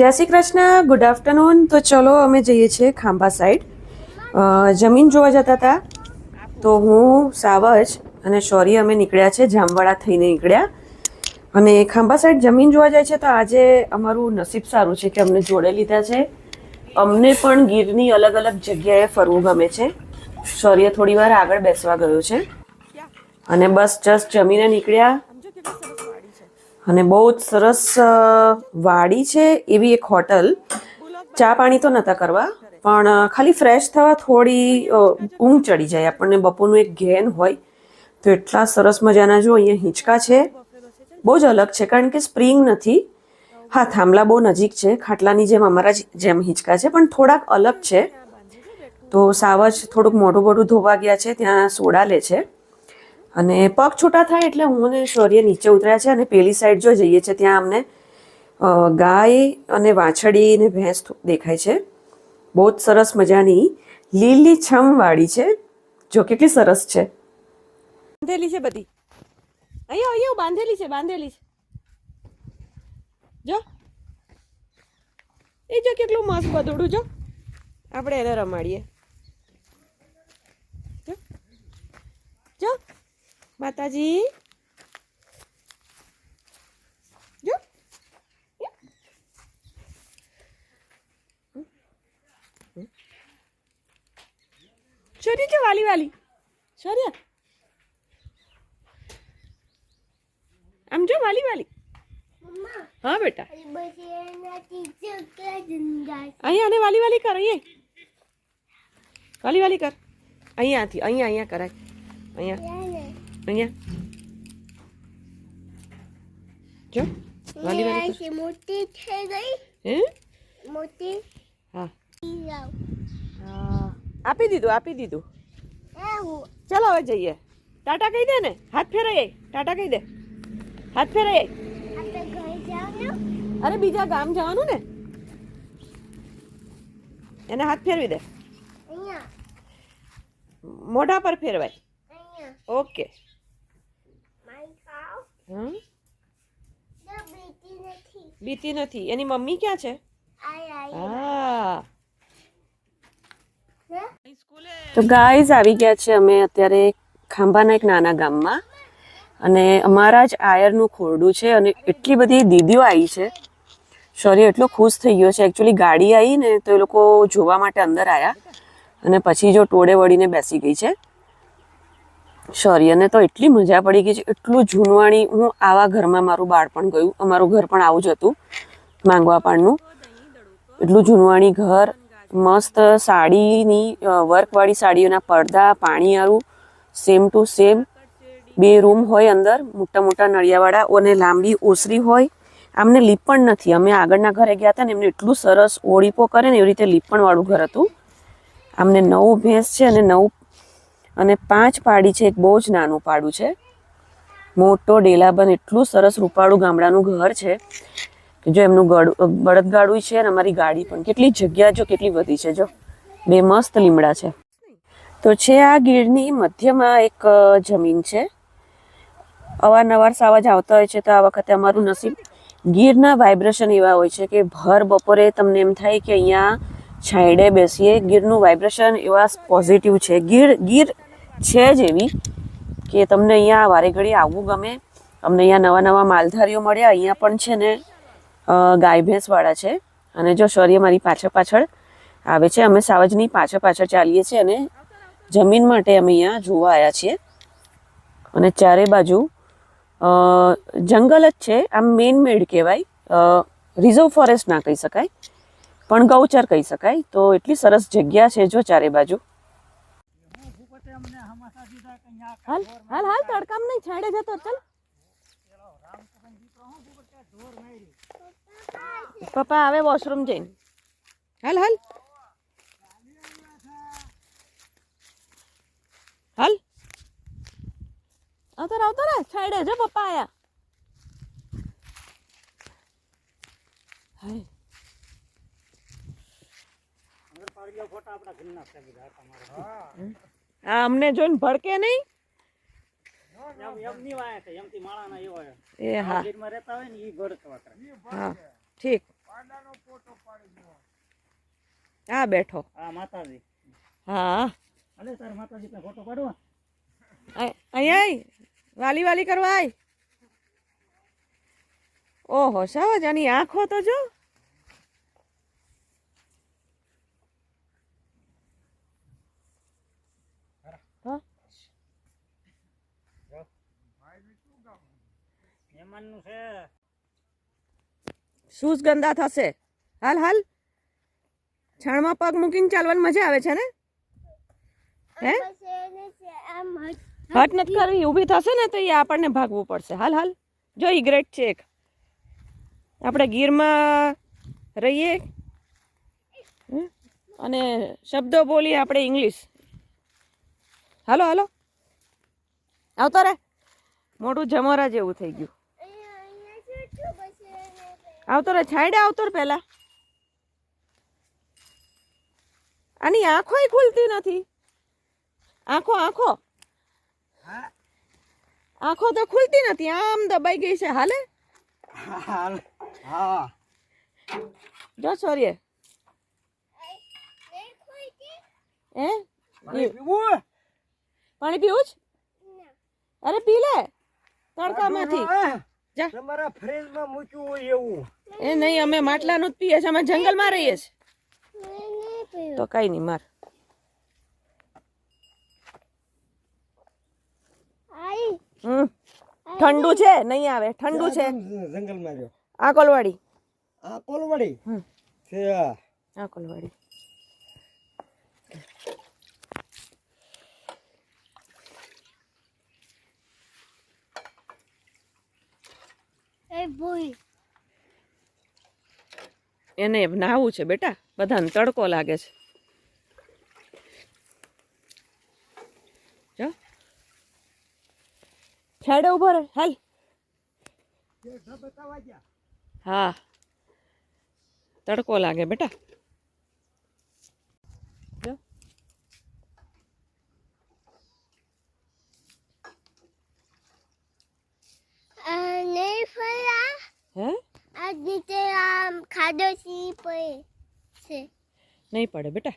જય Shri Krishna good afternoon તો ચલો અમે જઈએ છીએ ખાંભા સાઈડ જમીન જોવા જતા હતા. તો હું, સાવજ અને શૌર્ય અમે નીકળ્યા છે, જામવાડા થઈને નીકળ્યા. અને ખાંભા સાઈડ જમીન જોવા જાય છે તો આજે અમારું નસીબ સારું છે કે અમને જોડે લીધા છે. અમને પણ ગીરની અલગ અલગ જગ્યાએ ફરવું ગમે છે. શૌર્ય થોડી વાર આગળ બેસવા ગયો છે. અને બસ જસ્ટ જમીને નીકળ્યા. અને બહુ જ સરસ વાડી છે એવી એક હોટલ. ચા પાણી તો નતા કરવા, પણ ખાલી ફ્રેશ થવા થોડી ઊંઘ ચડી જાય. આપણને બપોરનું એક ઘેન હોય તો એટલા સરસ મજાના જો અહીંયા હિંચકા છે. બહુ જ અલગ છે, કારણ કે સ્પ્રિંગ નથી. હા, થાંભલા બહુ નજીક છે, ખાટલાની જેમ અમારા જેમ હિંચકા છે, પણ થોડાક અલગ છે. તો સાવજ થોડુંક મોઢું મોઢું ધોવા ગયા છે, ત્યાં સોડા લે છે. અને પગ છૂટા થાય એટલે હું અને શૌર્ય નીચે ઉતર્યા છે અને પેલી સાઈડ જો જઈએ છે ત્યાં અમને ગાય અને વાછડી ને ભેંસ દેખાય છે. બહુ જ સરસ મજાની લીલી છમવાળી છે, જો કેટલી સરસ છે. બાંધેલી છે બધી. અહીંયા અહીંયા બાંધેલી છે બાંધેલી છે. જો. એ જો કેટલું મસ્ત બધું, જો. આપણે એને રમાડીએ. જો. જો. માતાજી. જો. છે વાલી વાલી. છોરી આમ જો વાલી વાલી. હા, બેટા. અહીંયા અને વાલી વાલી કર, અહીંયા. વાલી વાલી કર. અહીંયાથી, અહીંયા અહીંયા કરાય. અહીંયા. અહીંયા જો વાલી વાલી મોટી થઈ ગઈ હે મોટી હા હા આપી દીધું આપી દીધું ચાલો હવે જઈએ. ટાટા કહી દે ને. હાથ ફેરાય. ટાટા કહી દે. હાથ જવાનું. અરે બીજા ગામ જવાનું ને. એને હાથ ફેરવી દે. મોઢા પર ફેરવાય. ઓકે મારી ખાવ હમ તો બેટી નથી બીતી નથી. એની મમ્મી ક્યાં છે? હા. તો ગાઈઝ આવી ગયા છે અમે અત્યારે ખાંભાના એક નાના ગામમાં. અને અમારા જ આયરનું ખોરડું છે અને એટલી બધી દીદીઓ આવી છે. સોરી એટલો ખુશ થઈ ગયો છે. એકચ્યુઅલી ગાડી આવી ને તો એ લોકો જોવા માટે અંદર આવ્યા અને પછી જો ટોળે વળીને બેસી ગઈ છે. શૌર્યને તો એટલી મજા પડી ગઈ છે, એટલું જૂનવાણી હું આવા ઘરમાં મારું બાળપણ ગયું, અમારું ઘર પણ આવું જ હતું માંગવા પાણનું એટલું જૂનવાણી ઘર, મસ્ત સાડીની વર્કવાળી સાડીઓના પડદા પાણીયારું સેમ ટુ સેમ બે રૂમ હોય અંદર, મોટા મોટા નળિયાવાળા અને લાંબી ઓસરી હોય. આમને લીપણ નથી, અમે આગળના ઘરે ગયા હતા ને એમને એટલું સરસ ઓળીપો કરે ને એવી રીતે લીપણવાળું ઘર હતું. આમને નવું ભેંસ છે અને નવ અને પાંચ પાડી છે, એક બહુ જ નાનું પાડું છે. મોટો ડેલાબન, એટલું સરસ રૂપાળું ગામડાનું ઘર છે કે જો એમનું ગળ બળદગાડું છે અને અમારી ગાડી પણ. કેટલી જગ્યા જો કેટલી વધી છે જો. બે મસ્ત લીમડા છે. તો છે આ ગીરની મધ્યમાં એક જમીન છે. અવારનવાર સાવજ આવતા હોય છે તો આ વખતે અમારું નસીબ ગીરના વાઇબ્રેશન એવા હોય છે કે ભર બપોરે તમને એમ થાય કે અહીંયા છાંયડે બેસીએ. ગીરનું વાઇબ્રેશન એવા પોઝિટિવ છે. ગીર ગીર છે જ એવી કે તમને અહીંયા વારે ઘડી આવવું ગમે. અમને અહીંયા નવા નવા માલધારીઓ મળ્યા. અહીંયા પણ છે ને ગાય ભેંસવાળા છે. અને જો શૌર્ય મારી પાછળ પાછળ આવે છે, અમે સાવજની પાછળ પાછળ ચાલીએ છીએ અને જમીન માટે અમે અહીંયા જોવા આવ્યા છીએ. અને ચારે બાજુ જંગલ જ છે. આમ મેઇન મેડ કહેવાય. રિઝર્વ ફોરેસ્ટ ના કહી શકાય. પણ ગૌચર કહી શકાય. તો એટલી સરસ જગ્યા છે જો ચારે બાજુ. હાલ હાલ હાલ, તડકામ નહીં છાડે જતો ચલ. પપ્પા, આવે વોશરૂમ જઈને. હાલ હાલ. હાલ. આવતો આવતો રે છાડે જો પપ્પા આયા. હાય. આ અમને જોઈને ભડકે નહીં? એમ એમની વાયા છે એમથી માળાના એ હા. ગીરમાં રહેતા હોય ને ઈ ભરતવા કરે. હા ઠીક. આ બેઠો. આ માતાજી. હા. અલે તાર માતાજી ફોટો પાડવા આય આય. વાલી વાલી કરવા આય. ઓહો સાવજ આની આંખો તો જો. મહેમાનનું શૂઝ ગંદા થશે? હાલ હાલ. છાણમાં પગ મૂકીને ચાલવાની મજા આવે છે ને? હે? હટ- નથી કરવી, ઊભી થશે ને તો એ આપણને ભાગવું પડશે. હાલ હાલ. જો, ઈ ગ્રેટ છે એક. આપણે ગીરમાં રહીએ? અને શબ્દો બોલીએ આપણે ઇંગ્લિશ. હાલો હાલો. આવતો રે મોટું જમોરા જેવું થઈ ગયું. આવતો રે છાંયડે આવતો રે પહેલા. આની આંખોય ખુલતી નથી. આંખો આંખો. આંખો તો ખુલતી નથી આમ દબાઈ ગઈ છે. હાલે? હા. જો સોરીએ? હે? પાણી પીવું? જ? અરે પી લે. તડકામાંથી. જા. તમારા ફ્રીજમાં મૂક્યું હોય એવું. એ નહીં અમે માટલાનું જ પીએ છીએ અમે જંગલમાં રહીએ છીએ. તો કઈ નહીં માર. હમ. ઠંડુ છે નહીં આવે ઠંડુ છે. જંગલમાં જો આ કોલવાડી. આ કોલવાડી? હમ. છે આ કોલવાડી. એને નાવું છે બેટા બધાને તડકો લાગે છે. જો. છેડે ઊભો રહે હાલ. હા. તડકો લાગે બેટા. નહીં ફર્યા. હે? આ રીતે આમ ખાડો સી પડે છે. નહીં પડે બેટા.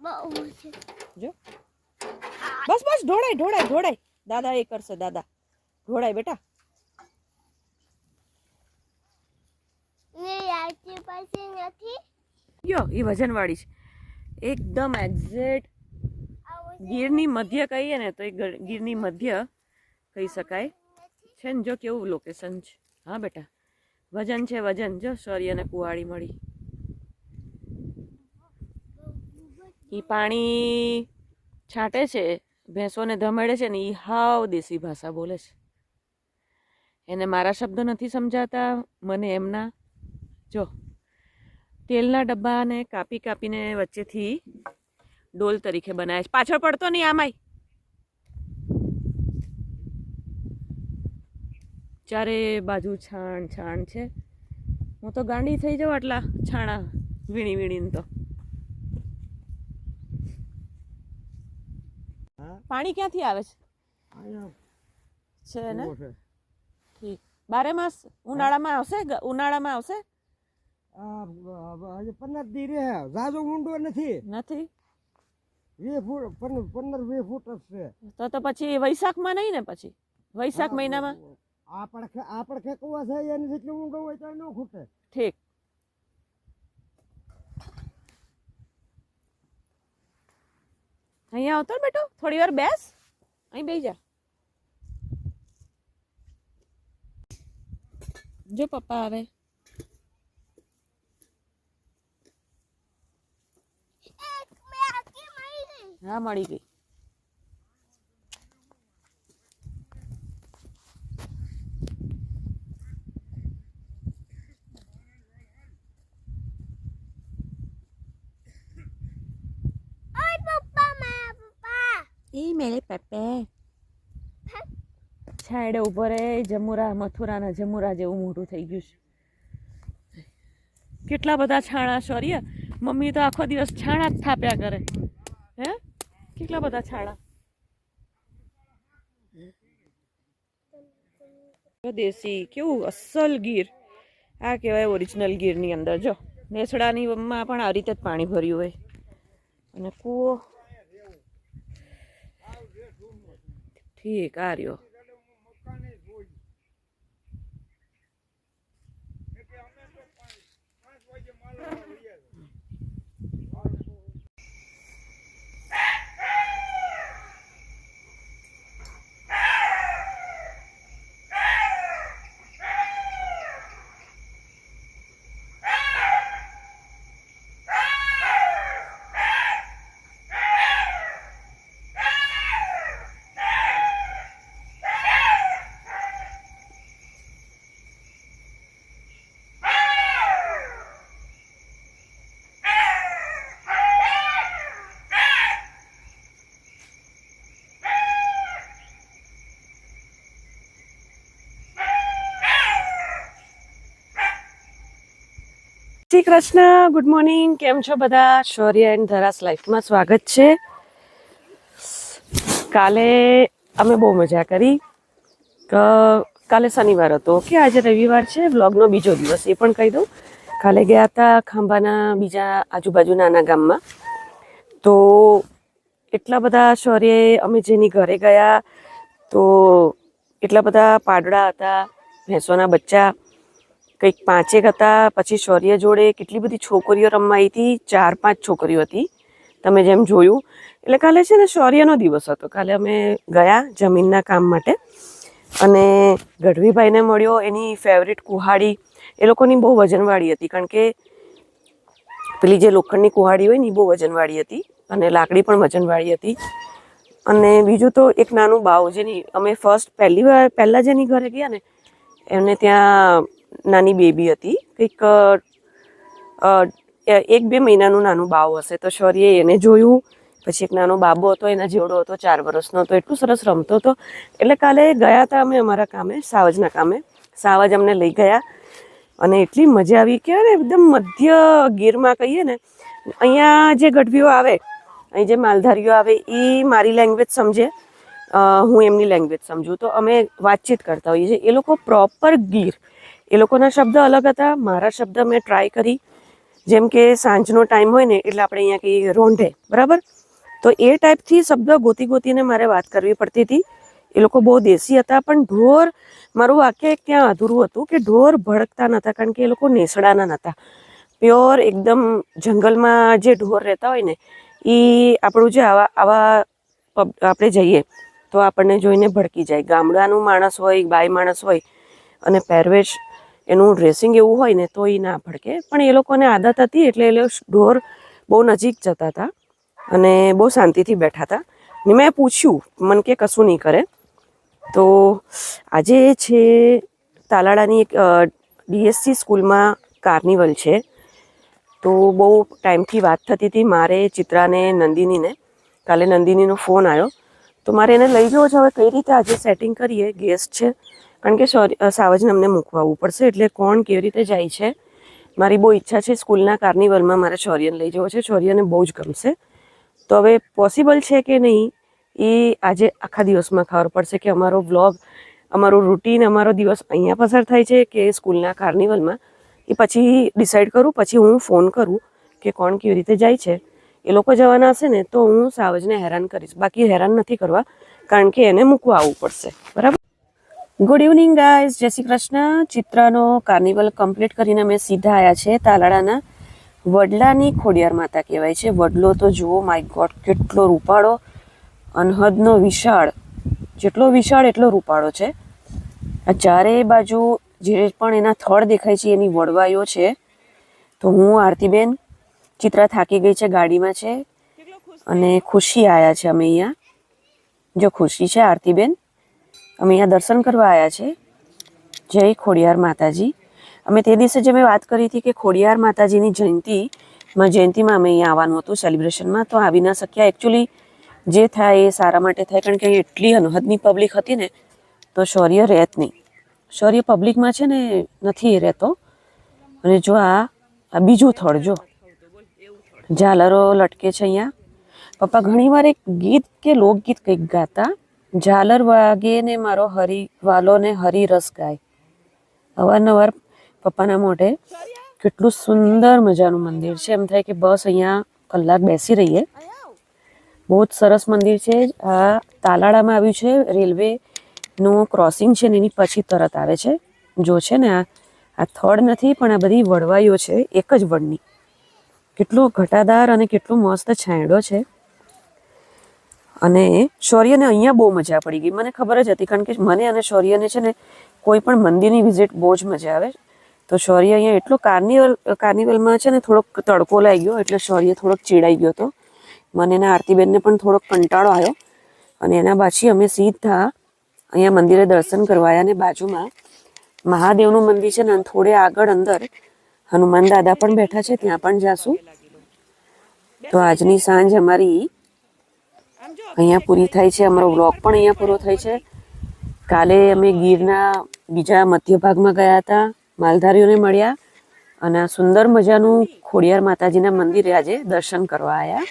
બહુ છે. જો. બસ બસ ઢોળાય ઢોળાય ઢોળાય. દાદા એ કરશે દાદા. ઢોળાય બેટા. પાસે નથી. યો એ વજનવાળી છે. એકદમ એક્ઝેક્ટ ગીરની મધ્ય કહીએ ને તો એ ગીરની મધ્ય કહી શકાય. છે ને? જો કેવું લોકેશન છે. હા બેટા. વજન છે વજન. જો સોરી અને કુવાળી મળી. એ પાણી છાંટે છે, ભેંસોને ધમેડે છે ને એ હાવ દેશી ભાષા બોલે છે. એને મારા શબ્દો નથી સમજાતા, મને એમના. જો, તેલના ડબ્બાને કાપી કાપીને વચ્ચેથી ડોલ તરીકે બનાવ્યા છે. પાછળ પડતો નહીં આમાંય ચારે બાજુ છાણ છાણ છે. હું તો ગાંડી થઈ જાઉં આટલા છાણા વીણી વીણીને તો. હા? પાણી ક્યાંથી આવે છે? છે ને? ઠીક. બારે માસ ઉનાળામાં આવશે? ઉનાળામાં આવશે? પંદર દી રે જાજો ઊંડો નથી. નથી? વીસ ફૂટ પંદર પંદર વીસ ફૂટ જ છે તો તો પછી વૈશાખમાં નહીં ને પછી વૈશાખ મહિનામાં આપણે ખે- આપણે ખેકવા છે એની જેટલું ઊંડો હોય તો ન ખૂટે ઠીક અહીંયા આવતો ને બેટો થોડી વાર બેસ અહીં બેસી જા જો પપ્પા આવે એક મેં આખી મળી ગઈ હા મળી ગઈ. પપ્પા મારા પેપે છાંયડે ઊભો રે જમુરા મથુરાના જમુરા જેવું મોટું થઈ ગયું છે. કેટલા બધા છાણા સોરી મમ્મી તો આખો દિવસ છાણા જ થાપ્યા કરે. કેટલા બધા છાડા દેશી, કેવું અસલ ગીર. આ કહેવાય ઓરિજિનલ ગીરની અંદર. જો નેસડાની માં પણ આ રીતે જ પાણી ભર્યું હોય. અને કૂવો. ઠીક, આ રહ્યો. શ્રી કૃષ્ણ ગુડ મોર્નિંગ કેમ છો બધા? શૌર્ય એન્ડ ધરાસ લાઈફમાં સ્વાગત છે. કાલે અમે બહુ મજા કરી. કાલે શનિવાર હતો. કે આજે રવિવાર છે વ્લોગનો બીજો દિવસ, એ પણ કહી દઉં. કાલે ગયા હતા ખાંભાના બીજા આજુબાજુ નાના ગામમાં. તો એટલા બધા શૌર્ય અમે જેની ઘરે ગયા, તો એટલા બધા પાડડા હતા, ભેંસોના બચ્ચા કંઈક પાંચેક હતા, પછી શૌર્ય જોડે કેટલી બધી છોકરીઓ રમવા હતી, ચાર પાંચ છોકરીઓ હતી, તમે જેમ જોયું. એટલે કાલે છે ને શૌર્યનો દિવસ હતો. કાલે અમે ગયા જમીનના કામ માટે અને ગઢવીભાઈને મળ્યો, એની ફેવરિટ કુહાડી. એ લોકોની બહુ વજનવાળી હતી, કારણ કે પેલી જે લોખંડની કુહાડી હોય ને એ બહુ વજનવાળી હતી અને લાકડી પણ વજનવાળી હતી. અને બીજું તો એક નાનું બાવ જેની, અમે ફર્સ્ટ પહેલી વાર, પહેલાં જેની ઘરે ગયા ને, એમને ત્યાં નાની બેબી હતી. કંઈક એક બે મહિનાનું નાનું બાવ હશે તો શૌર્યએ એને જોયું. પછી એક નાનો બાબો હતો, એના જેવડો હતો, ચાર વર્ષનો તો એટલું સરસ રમતો હતો. એટલે કાલે ગયા હતા અમે અમારા કામે, સાવજના કામે. સાવજ અમને લઈ ગયા. અને એટલી મજા આવી કે અરે એકદમ મધ્ય ગીરમાં કહીએ ને, અહીંયા જે ગઢવીઓ આવે, અહીં જે માલધારીઓ આવે એ મારી લેંગ્વેજ સમજે. હું એમની લેંગ્વેજ સમજું. તો અમે વાતચીત કરતા હોઈએ છીએ. એ લોકો પ્રોપર ગીર. એ લોકોના શબ્દ અલગ હતા. મારા શબ્દ મેં ટ્રાય કરી. જેમ કે સાંજનો ટાઈમ હોય ને, એટલે આપણે અહીંયા કહીએ રોંઢે. બરાબર? તો એ ટાઈપથી શબ્દ ગોતી ગોતીને મારે વાત કરવી પડતી હતી. એ લોકો બહુ દેશી હતા, પણ ઢોર મારું વાક્ય એક ત્યાં અધૂરું હતું કે ઢોર ભડકતા નહોતા કારણ કે એ લોકો નેસડાના નહોતા પ્યોર એકદમ જંગલમાં જે ઢોર રહેતા હોય ને એ આપણું જે આવા આવા આપણે જઈએ, તો આપણને જોઈને ભડકી જાય. ગામડાનું માણસ હોય બાય માણસ હોય, અને પહેરવેશ એનું ડ્રેસિંગ એવું હોય ને તો એ ના ભડકે. પણ એ લોકોને આદત હતી એટલે એ ઢોર બહુ નજીક જતા હતા અને બહુ શાંતિથી બેઠા હતા. ને મેં પૂછ્યું, મન કે કશું નહીં કરે. તો આજે છે તાલાળાની એક ડીએસસી સ્કૂલમાં કાર્નિવલ છે. તો બહુ ટાઈમથી વાત થતી હતી મારે, ચિત્રાને, નંદિનીને. કાલે નંદિનીનો ફોન આવ્યો. તો મારે એને લઈ જવો છે. હવે કઈ રીતે આજે સેટિંગ કરીએ? ગેસ્ટ છે. કારણ કે સાવજને અમને મૂકવા આવવું પડશે એટલે કોણ કેવી રીતે જાય છે? મારી બહુ ઈચ્છા છે સ્કૂલના કાર્નિવલમાં મારે શૌર્યને લઈ જવો છે. શૌર્યને બહુ જ ગમશે. તો હવે પોસિબલ છે કે નહીં, એ આજે આખા દિવસમાં ખબર પડશે કે અમારો વ્લોગ અમારું રૂટીન અમારો દિવસ અહીંયા પસાર થાય છે કે સ્કૂલના કાર્નિવલમાં. એ પછી ડિસાઈડ કરું, પછી હું ફોન કરું કે કોણ કેવી રીતે જાય છે. એ લોકો જવાના હશે ને તો હું સાવજને હેરાન કરીશ. બાકી હેરાન નથી કરવા, કારણ કે એને મૂકવા આવવું પડશે. બરાબર? ગુડ ઇવનિંગ ગાઈઝ જય શ્રી કૃષ્ણ. ચિત્રનો કાર્નિવલ કમ્પ્લીટ કરીને અમે સીધા આવ્યા છે તાલાળાના વડલાની ખોડિયાર માતા કહેવાય છે. વડલો તો જુઓ માય ગોડ કેટલો રૂપાળો અનહદનો વિશાળ. જેટલો વિશાળ એટલો રૂપાળો છે. આ ચારે બાજુ જે પણ એના થડ દેખાય છે એની વડવાઈઓ છે. તો હું આરતીબેન ચિત્રા થાકી ગઈ છે ગાડીમાં છે. અને ખુશી આવ્યા છે અમે અહીંયા. જો ખુશી છે આરતીબેન? અમે અહીંયા દર્શન કરવા આવ્યા છે. જય ખોડિયાર માતાજી. અમે તે દિવસે જે મેં વાત કરી હતી કે ખોડિયાર માતાજીની જયંતીમાં જયંતીમાં અમે અહીંયા આવવાનું હતું સેલિબ્રેશનમાં તો આવી ના શક્યા. એકચ્યુઅલી જે થાય એ સારા માટે થાય, કારણ કે એટલી અનહદની પબ્લિક હતી ને, તો શૌર્ય રહેત નહીં. શૌર્ય પબ્લિકમાં છે ને, નથી રહેતો. અને જો આ આ બીજું થળ જો, ઝાલરો લટકે છે અહીંયા. પપ્પા, ઘણીવાર એક ગીત કે લોકગીત કંઈક ગાતા ઝાલર વાગે ને મારો હરી વાલો ને હરી રસ ગાય. અવારનવાર પપ્પાના મોઢે કેટલું સુંદર મજાનું મંદિર છે. એમ થાય કે બસ અહીંયા કલાક બેસી રહીએ. બહુ જ સરસ મંદિર છે. આ તાલાળામાં આવ્યું છે. રેલવે નું ક્રોસિંગ છે ને એની પછી તરત આવે છે. જો છે ને આ આ થડ નથી, પણ આ બધી વડવાઈઓ છે. એક જ વડની. કેટલું ઘટાદાર અને કેટલું મસ્ત છાંયડો છે. અને શૌર્યને અહીંયા બહુ મજા પડી ગઈ. મને ખબર જ હતી, કારણ કે મને અને શૌર્યને છે ને કોઈ પણ મંદિરની વિઝિટ બહુ જ મજા આવે. તો શૌર્ય અહીંયા એટલો કાર્નિવલ કાર્નિવલમાં છે ને થોડોક તડકો લાગી ગયો, એટલે શૌર્ય થોડોક ચીડાઈ ગયો હતો. મને એના આરતીબેનને પણ થોડોક કંટાળો આવ્યો. અને એના પાછી અમે સીધા અહીંયા મંદિરે દર્શન કરવાયા અને બાજુમાં મહાદેવનું મંદિર છે ને થોડે આગળ અંદર હનુમાન દાદા પણ બેઠા છે, ત્યાં પણ જાશું. તો આજની સાંજ અમારી અહીંયા પૂરી થાય છે. અમારો વ્લોગ પણ અહીંયા પૂરો થાય છે. કાલે અમે ગીરના બીજા મધ્ય ભાગમાં ગયા હતા. માલધારીઓને મળ્યા અને સુંદર મજાનું ખોડિયાર માતાજીના મંદિરે આજે દર્શન કરવા આવ્યા